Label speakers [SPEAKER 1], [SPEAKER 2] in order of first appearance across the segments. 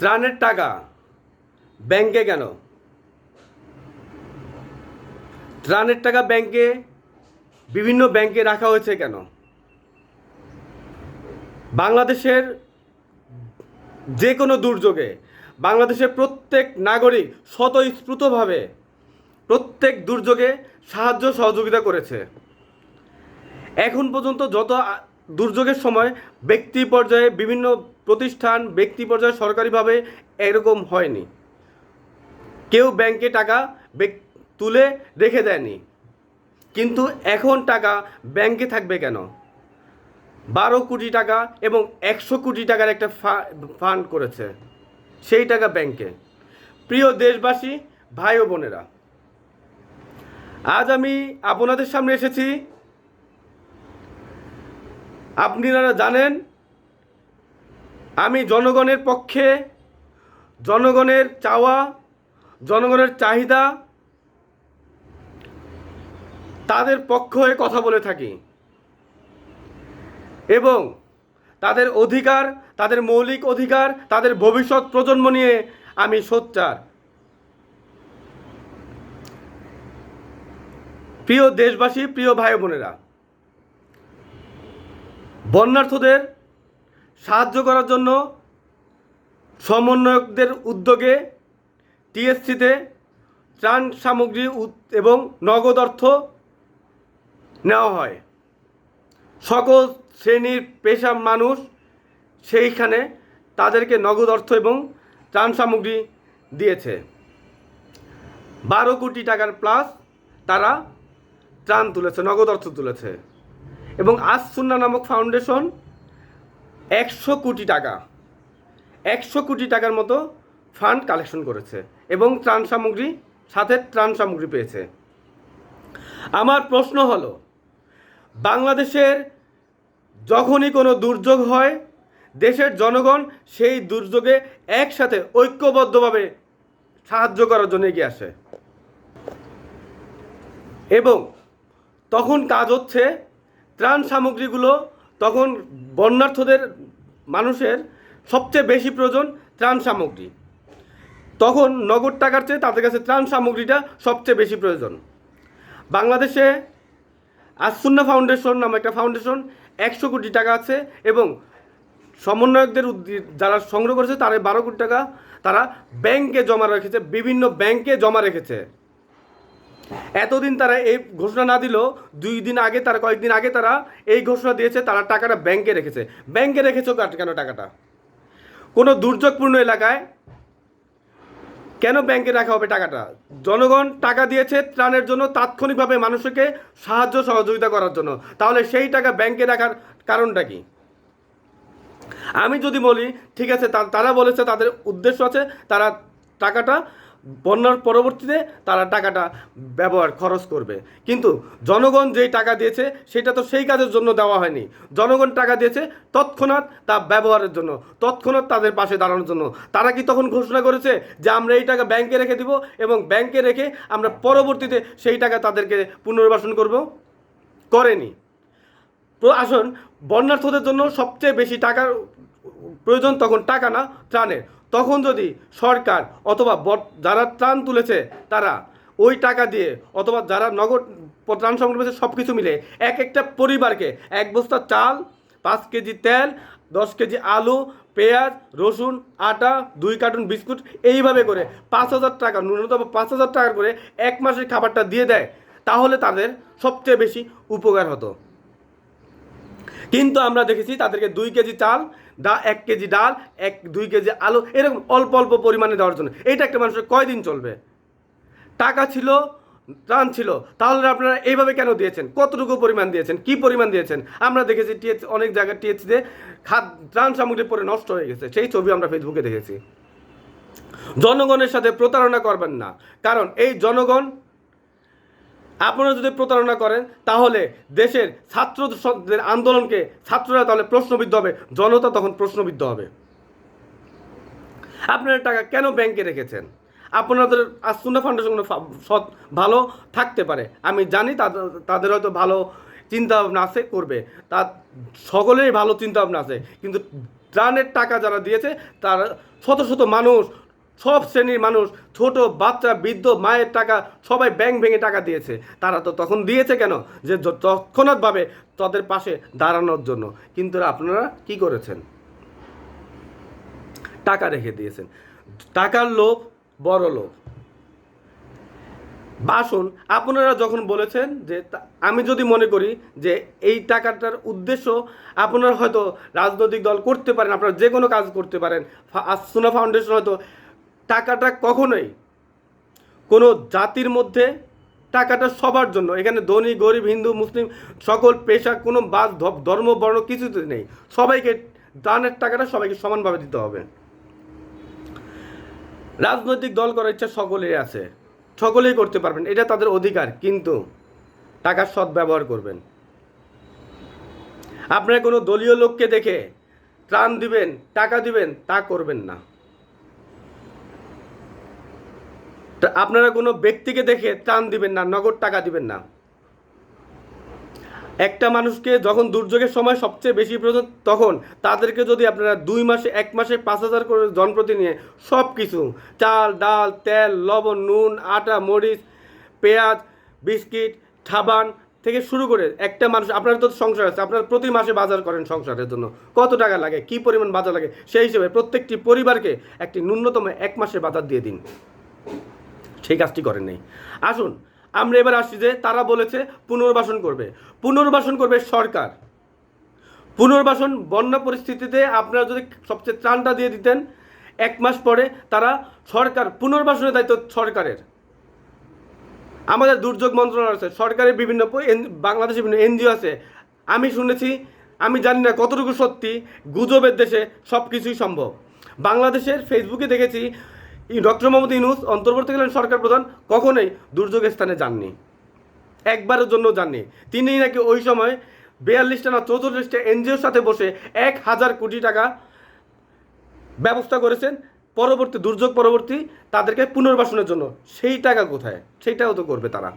[SPEAKER 1] ত্রাণের টাকা ব্যাংকে কেন? ত্রাণের টাকা ব্যাংকে, বিভিন্ন ব্যাংকে রাখা হয়েছে কেন? বাংলাদেশের যে কোনো দুর্যোগে বাংলাদেশের প্রত্যেক নাগরিক স্বতঃস্ফূর্তভাবে প্রত্যেক দুর্যোগে সাহায্য সহযোগিতা করেছে। এখন পর্যন্ত যত দুর্যোগের সময় ব্যক্তি পর্যায়ে বিভিন্ন প্রতিষ্ঠান, ব্যক্তি পর্যায়ে সরকারিভাবে এরকম হয়নি। কেউ ব্যাংকে টাকা তুলে রেখে দেয়নি। কিন্তু এখন টাকা ব্যাংকে থাকবে কেন? বারো কোটি টাকা এবং একশো কোটি টাকার একটা ফান্ড করেছে সেই টাকা ব্যাংকে। প্রিয় দেশবাসী, ভাই ও বোনেরা, আজ আমি আপনাদের সামনে এসেছি। আপনারা জানেন আমি জনগণের পক্ষে, জনগণের চাওয়া, জনগণের চাহিদা, তাদের পক্ষ হয়ে কথা বলে থাকি। এবং তাদের অধিকার, তাদের মৌলিক অধিকার, তাদের ভবিষ্যৎ প্রজন্ম নিয়ে আমি সোচ্চার। প্রিয় দেশবাসী, প্রিয় ভাই বোনেরা বন্যার্থদের সাহায্য করার জন্য সমন্বয়কদের উদ্যোগে টিএসসিতে ত্রাণ সামগ্রী এবং নগদ অর্থ নেওয়া হয়। সকল শ্রেণির পেশা মানুষ সেইখানে তাদেরকে নগদ অর্থ এবং ত্রাণ সামগ্রী দিয়েছে। বারো কোটি টাকার প্লাস তারা ত্রাণ তুলেছে, নগদ অর্থ তুলেছে। এবং আজ সুন্না নামক ফাউন্ডেশন একশো কোটি টাকা, একশো কোটি টাকার মতো ফান্ড কালেকশন করেছে এবং ত্রাণ সামগ্রী, সাথে ত্রাণ সামগ্রী পেয়েছে। আমার প্রশ্ন হলো, বাংলাদেশের যখনই কোনো দুর্যোগ হয়, দেশের জনগণ সেই দুর্যোগে একসাথে ঐক্যবদ্ধভাবে সাহায্য করার জন্য এগিয়ে আসে। এবং তখন কাজ হচ্ছে ত্রাণ সামগ্রীগুলো তখন বন্যার্থদের মানুষের সবচেয়ে বেশি প্রয়োজন ত্রাণ সামগ্রী। তখন নগদ টাকার চেয়ে তাদের কাছে ত্রাণ সামগ্রীটা সবচেয়ে বেশি প্রয়োজন। বাংলাদেশে আসুন্না ফাউন্ডেশন নামে একটা ফাউন্ডেশন একশো কোটি টাকা আছে এবং সমন্বয়কদের যারা সংগ্রহ করেছে তারা বারো কোটি টাকা তারা ব্যাংকে জমা রেখেছে, বিভিন্ন ব্যাংকে জমা রেখেছে। এতদিন তারা এই ঘোষণা না দিলেও দুই দিন আগে তারা, কয়েকদিন আগে তারা এই ঘোষণা দিয়েছে, তারা টাকাটা ব্যাংকে রেখেছে। ব্যাংকে রেখেছে কেন টাকাটা? কোনো দুর্যোগপূর্ণ এলাকায় কেন ব্যাংকে রাখা হবে টাকাটা? জনগণ টাকা দিয়েছে ত্রাণের জন্য তাৎক্ষণিকভাবে মানুষকে সাহায্য সহযোগিতা করার জন্য। তাহলে সেই টাকা ব্যাংকে রাখার কারণটা কি? আমি যদি বলি, ঠিক আছে তারা বলেছে, তাদের উদ্দেশ্য আছে, তারা টাকাটা বন্যার পরবর্তীতে তারা টাকাটা ব্যবহার, খরচ করবে। কিন্তু জনগণ যেই টাকা দিয়েছে, সেটা তো সেই কাজের জন্য দেওয়া হয়নি। জনগণ টাকা দিয়েছে তৎক্ষণাৎ তা ব্যবহারের জন্য, তৎক্ষণাৎ তাদের পাশে দাঁড়ানোর জন্য। তারা কি তখন ঘোষণা করেছে যে আমরা এই টাকা ব্যাংকে রেখে দিব এবং ব্যাংকে রেখে আমরা পরবর্তীতে সেই টাকা তাদেরকে পুনর্বাসন করব? করেনি। আসুন বন্যার্থদের জন্য সবচেয়ে বেশি টাকার প্রয়োজন তখন টাকা না, ত্রাণের। তখন যদি সরকার অথবা যারা ত্রাণ তুলেছে, তারা ওই টাকা দিয়ে অথবা যারা নগদ ত্রাণ সংগ্রহ করেছে সব কিছু মিলে এক একটা পরিবারকে এক বস্তা চাল, পাঁচ কেজি তেল, দশ কেজি আলু, পেঁয়াজ, রসুন, আটা, দুই কার্টুন বিস্কুট এইভাবে করে পাঁচ হাজার টাকা, ন্যূনতম পাঁচ হাজার টাকা করে এক মাসের খাবারটা দিয়ে দেয়, তাহলে তাদের সবচেয়ে বেশি উপকার হতো। কিন্তু আমরা দেখেছি তাদেরকে দুই কেজি চাল ডা এক কেজি ডাল, এক, দুই কেজি আলু, এরকম অল্প অল্প পরিমাণে দেওয়ার জন্য। এইটা একটা মানুষের কয়দিন চলবে? টাকা ছিল, ত্রাণ ছিল, তাহলে আপনারা এইভাবে কেন দিয়েছেন? কতটুকু পরিমাণ দিয়েছেন? কি পরিমাণ দিয়েছেন? আমরা দেখেছি টিএচ অনেক জায়গায় টিএচসিতে খাদ, ত্রাণ সামগ্রী পরে নষ্ট হয়ে গেছে। সেই ছবি আমরা ফেসবুকে দেখেছি। জনগণের সাথে প্রতারণা করবেন না। কারণ এই জনগণ আপনারা যদি প্রতারণা করেন, তাহলে দেশের ছাত্রদের আন্দোলনকে ছাত্ররা তাহলে প্রশ্নবিদ্ধ হবে, জনতা তখন প্রশ্নবিদ্ধ হবে। আপনারা টাকা কেন ব্যাংকে রেখেছেন? আপনাদের আসুন্না ফাউন্ডেশন সৎ ভালো থাকতে পারে। আমি জানি তাদের তাদের হয়তো ভালো চিন্তা ভাবনা আছে, করবে। তা সকলেরই ভালো চিন্তা ভাবনা আছে। কিন্তু ত্রাণের টাকা যারা দিয়েছে, তারা শত শত মানুষ সব শ্রেণির মানুষ, ছোট, বাচ্চা, বৃদ্ধ, মায়ের টাকা, সবাই ব্যাংক ভেঙে টাকা দিয়েছে। তারা তো তখন দিয়েছে কেন? যে তৎক্ষণাৎভাবে তাদের পাশে দাঁড়ানোর জন্য। কিন্তু আপনারা কি করেছেন? টাকা রেখে দিয়েছেন। টাকার লোভ বড় লোভ। বাসন আপনারা যখন বলেছেন যে আমি যদি মনে করি যে এই টাকাটার উদ্দেশ্য আপনারা হয়তো রাজনৈতিক দল করতে পারেন, আপনারা যে কোনো কাজ করতে পারেন। আসুনা ফাউন্ডেশন হয়তো টাকাটা কখনোই কোনো জাতির মধ্যে টাকাটা সবার জন্য। এখানে ধনী, গরিব, হিন্দু, মুসলিম সকল পেশা, কোনো বাস ধর্ম, বর্ণ কিছুতে নেই। সবাইকে দানের টাকাটা সবাইকে সমানভাবে দিতে হবে। রাজনৈতিক দল করার ইচ্ছা সকলেই আছে। সকলেই করতে পারবেন, এটা তাদের অধিকার, কিন্তু টাকার সৎ ব্যবহার করবেন। আপনারা কোনো দলীয় লোককে দেখে ত্রাণ দিবেন, টাকা দিবেন, তা করবেন না তা আপনারা কোনো ব্যক্তিকে দেখে ত্রাণ দিবেন না, নগদ টাকা দিবেন না। একটা মানুষকে যখন দুর্যোগের সময় সবচেয়ে বেশি প্রয়োজন, তখন তাদেরকে যদি আপনারা দুই মাসে, এক মাসে পাঁচ হাজার করে জনপ্রতি নিয়ে সব কিছু চাল, ডাল, তেল, লবণ, নুন, আটা, মরিচ, পেঁয়াজ, বিস্কিট, সাবান থেকে শুরু করে একটা মানুষ, আপনার তো সংসার আছে, আপনারা প্রতি মাসে বাজার করেন সংসারের জন্য। কত টাকা লাগে, কি পরিমাণ বাজার লাগে? সেই হিসেবে প্রত্যেকটি পরিবারকে একটি ন্যূনতম এক মাসের বাজার দিয়ে দিন। সেই কাজটি করেন নাই। আসুন, আমরা এবার আসছি যে তারা বলেছে পুনর্বাসন করবে। পুনর্বাসন করবে সরকার। পুনর্বাসন বন্যা পরিস্থিতিতে আপনারা যদি সবচেয়ে ত্রাণটা দিয়ে দিতেন, এক মাস পরে তারা সরকার, পুনর্বাসনের দায়িত্ব সরকারের। আমাদের দুর্যোগ মন্ত্রণালয় আছে, সরকারের বিভিন্ন বাংলাদেশের বিভিন্ন এনজিও আছে। আমি শুনেছি, আমি জানি না কতটুকু সত্যি, গুজবের দেশে সব কিছুই সম্ভব। বাংলাদেশের ফেসবুকে দেখেছি ডক্টর মোহাম্মদ ইউনুস, অন্তর্বর্তীকালীন সরকার প্রধান, কখনোই দুর্যোগের স্থানে যাননি। একবারের জন্য যাননি। তিনি নাকি ওই সময় বিয়াল্লিশটা না চৌচল্লিশটা এনজিওর সাথে বসে এক হাজার কোটি টাকা ব্যবস্থা করেছেন। পরবর্তী, দুর্যোগ পরবর্তী, তাদেরকে পুনর্বাসনের জন্য। সেই টাকা কোথায়? সেইটাও তো করবে তারা।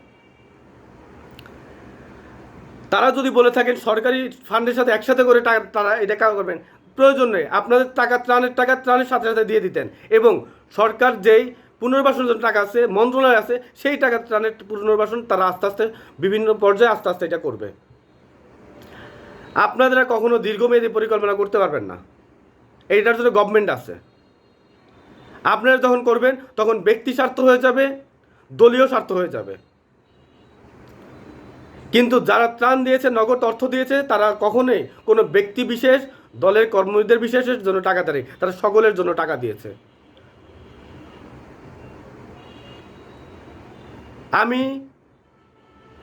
[SPEAKER 1] তারা যদি বলে থাকেন, সরকারি ফান্ডের সাথে একসাথে করে টাকা তারা এটা কাজ করবেন। প্রয়োজন নেই। আপনাদের টাকা ত্রাণের টাকা ত্রাণের সাথে সাথে দিয়ে দিতেন। এবং সরকার যেই পুনর্বাসনের জন্য টাকা আছে, মন্ত্রণালয় আছে, সেই টাকা ত্রাণের পুনর্বাসন তারা আস্তে আস্তে বিভিন্ন পর্যায়ে আস্তে আস্তে এটা করবে। আপনারা কখনো দীর্ঘমেয়াদী পরিকল্পনা করতে পারবেন না। এইটার জন্য গভর্নমেন্ট আছে। আপনারা যখন করবেন, তখন ব্যক্তি স্বার্থ হয়ে যাবে, দলীয় স্বার্থ হয়ে যাবে। কিন্তু যারা ত্রাণ দিয়েছে, নগদ অর্থ দিয়েছে, তারা কখনোই কোনো ব্যক্তি বিশেষ দলের কর্মীদের বিশেষের জন্য টাকা দেয় তারা সকলের জন্য টাকা দিয়েছে। আমি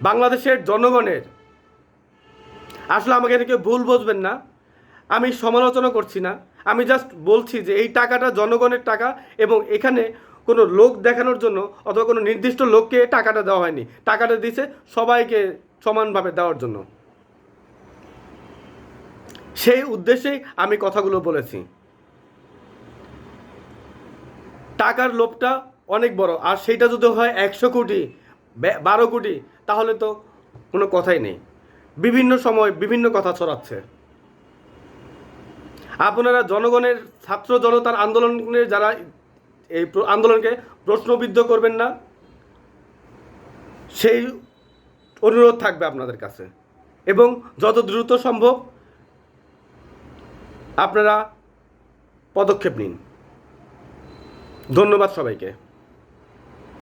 [SPEAKER 1] বাংলাদেশের জনগণের, আসলে আমাকে এটাকে ভুল বুঝবেন না, আমি সমালোচনা করছি না, আমি জাস্ট বলছি যে এই টাকাটা জনগণের টাকা এবং এখানে কোনো লোক দেখানোর জন্য অথবা কোনো নির্দিষ্ট লোককে টাকাটা দেওয়া হয়নি। টাকাটা দিয়েছে সবাইকে সমানভাবে দেওয়ার জন্য। সেই উদ্দেশ্যেই আমি কথাগুলো বলেছি। টাকার লোভটা অনেক বড়, আর সেইটা যদি হয় একশো কোটি বারো কোটি, তাহলে তো কোনো কথাই নেই। বিভিন্ন সময় বিভিন্ন কথা ছড়াচ্ছে। আপনারা জনগণের, ছাত্র জনতার আন্দোলনের যারা এই আন্দোলনকে প্রশ্নবিদ্ধ করবেন না, সেই অনুরোধ থাকবে আপনাদের কাছে। এবং যত দ্রুত সম্ভব আপনারা পদক্ষেপ নিন। ধন্যবাদ সবাইকে।